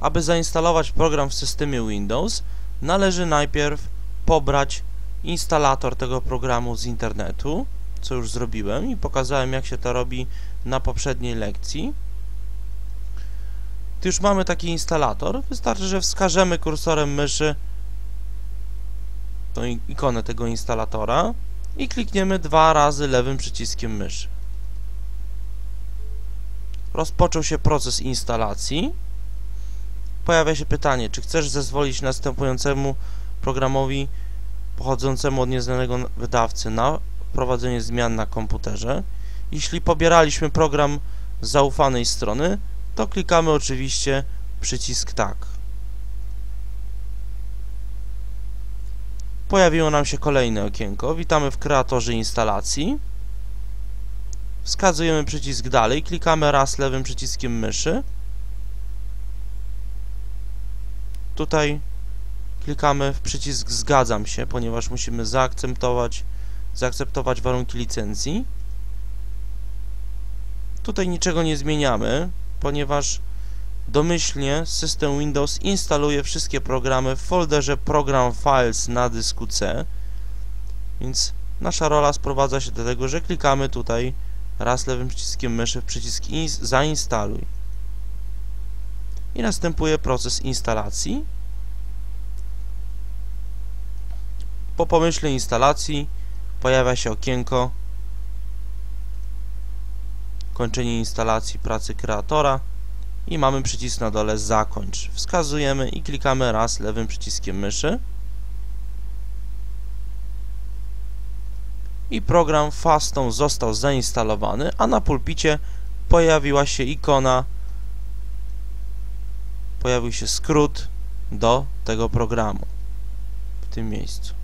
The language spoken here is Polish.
aby zainstalować program w systemie Windows, należy najpierw pobrać instalator tego programu z internetu, co już zrobiłem i pokazałem jak się to robi na poprzedniej lekcji. Gdy już mamy taki instalator, wystarczy, że wskażemy kursorem myszy tą ikonę tego instalatora i klikniemy dwa razy lewym przyciskiem myszy. Rozpoczął się proces instalacji. Pojawia się pytanie, czy chcesz zezwolić następującemu programowi pochodzącemu od nieznanego wydawcy na wprowadzenie zmian na komputerze. Jeśli pobieraliśmy program z zaufanej strony, to klikamy oczywiście przycisk tak. Pojawiło nam się kolejne okienko. Witamy w kreatorze instalacji. Wskazujemy przycisk dalej, klikamy raz lewym przyciskiem myszy. Tutaj klikamy w przycisk zgadzam się, ponieważ musimy zaakceptować, zaakceptować warunki licencji. Tutaj niczego nie zmieniamy, ponieważ domyślnie system Windows instaluje wszystkie programy w folderze Program Files na dysku C, więc nasza rola sprowadza się do tego, że klikamy tutaj raz lewym przyciskiem myszy w przycisk zainstaluj i następuje proces instalacji. Po pomyśle instalacji pojawia się okienko kończenie instalacji pracy kreatora i mamy przycisk na dole zakończ. Wskazujemy i klikamy raz lewym przyciskiem myszy i program Fastą został zainstalowany, a na pulpicie pojawiła się ikona pojawił się skrót do tego programu w tym miejscu.